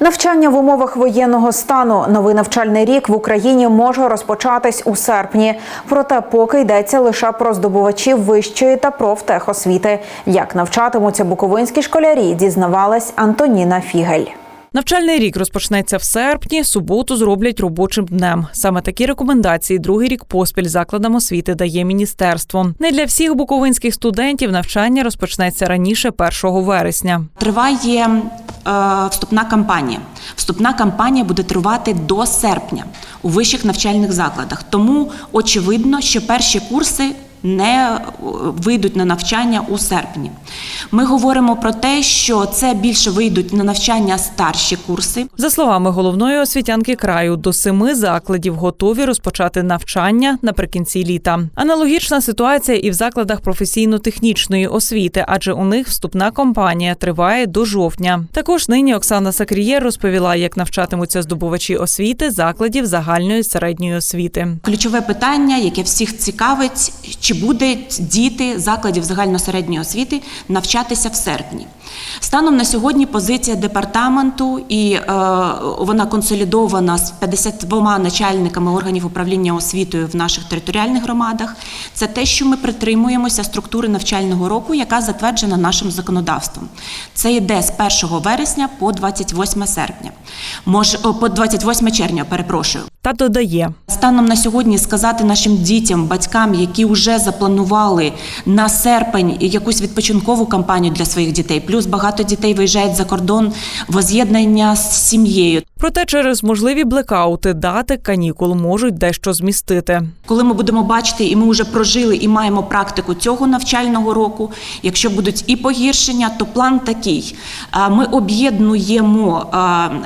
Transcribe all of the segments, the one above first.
Навчання в умовах воєнного стану. Новий навчальний рік в Україні може розпочатись у серпні. Проте поки йдеться лише про здобувачів вищої та профтехосвіти. Як навчатимуться буковинські школярі, дізнавалась Антоніна Фігель. Навчальний рік розпочнеться в серпні. Суботу зроблять робочим днем. Саме такі рекомендації другий рік поспіль закладам освіти дає міністерство. Не для всіх буковинських студентів навчання розпочнеться раніше 1 вересня. Триває вступна кампанія. Вступна кампанія буде тривати до серпня у вищих навчальних закладах. Тому очевидно, що перші курси не вийдуть на навчання у серпні. Ми говоримо про те, що це більше вийдуть на навчання старші курси. За словами головної освітянки краю, до семи закладів готові розпочати навчання наприкінці літа. Аналогічна ситуація і в закладах професійно-технічної освіти, адже у них вступна кампанія триває до жовтня. Також нині Оксана Сакрієр розповіла, як навчатимуться здобувачі освіти закладів загальної середньої освіти. Ключове питання, яке всіх цікавить, чи будуть діти закладів загальносередньої освіти навчатися в серпні. Станом на сьогодні позиція департаменту і е, вона консолідована з 52 начальниками органів управління освітою в наших територіальних громадах. Це те, що ми притримуємося структури навчального року, яка затверджена нашим законодавством. Це йде з 1 вересня по 28 серпня. Мож, по 28 червня, перепрошую. Та додає. Станом на сьогодні сказати нашим дітям, батькам, які вже запланували на серпень якусь відпочинкову кампанію для своїх дітей, плюс багато дітей виїжджають за кордон воз'єднання з сім'єю. Проте через можливі блекаути дати канікул можуть дещо змістити. Коли ми будемо бачити, і ми вже прожили і маємо практику цього навчального року. Якщо будуть і погіршення, то план такий: ми об'єднуємо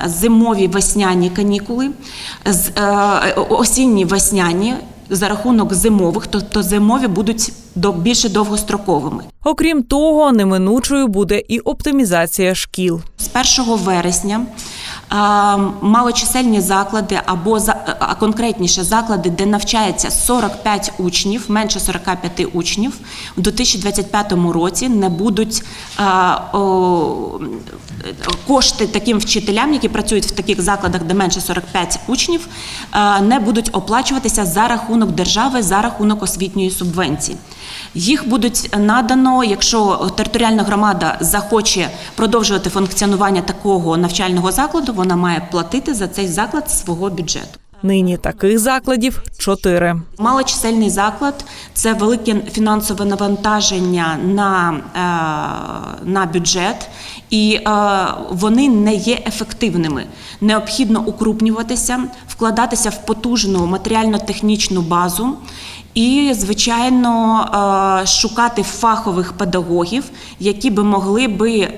зимові весняні канікули з осінні весняні за рахунок зимових, тобто зимові будуть до більше довгостроковими. Окрім того, неминучою буде і оптимізація шкіл. З 1 вересня малочисельні заклади або а конкретніше заклади, де навчається 45 учнів, менше 45 учнів, у 2025 році не будуть кошти таким вчителям, які працюють в таких закладах, де менше 45 учнів, не будуть оплачуватися за рахунок держави, за рахунок освітньої субвенції. Їх будуть надано, якщо територіальна громада захоче продовжувати функціонування такого навчального закладу, вона має платити за цей заклад з свого бюджету. Нині таких закладів чотири. Малочисельний заклад це велике фінансове навантаження на, е, на бюджет, і е, вони не є ефективними. Необхідно укрупнюватися, вкладатися в потужну матеріально-технічну базу. І, звичайно, шукати фахових педагогів, які би могли би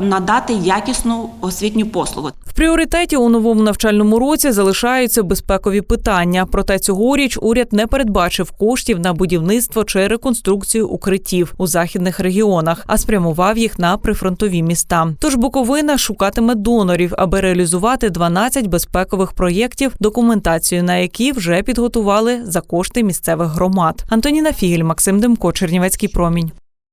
надати якісну освітню послугу. В пріоритеті у новому навчальному році залишаються безпекові питання. Проте цьогоріч уряд не передбачив коштів на будівництво чи реконструкцію укриттів у західних регіонах, а спрямував їх на прифронтові міста. Тож Буковина шукатиме донорів, аби реалізувати 12 безпекових проєктів, документацію на які вже підготували за кошти місцевих громад. Антоніна Фігель, Максим Демко, Чернівецький промінь.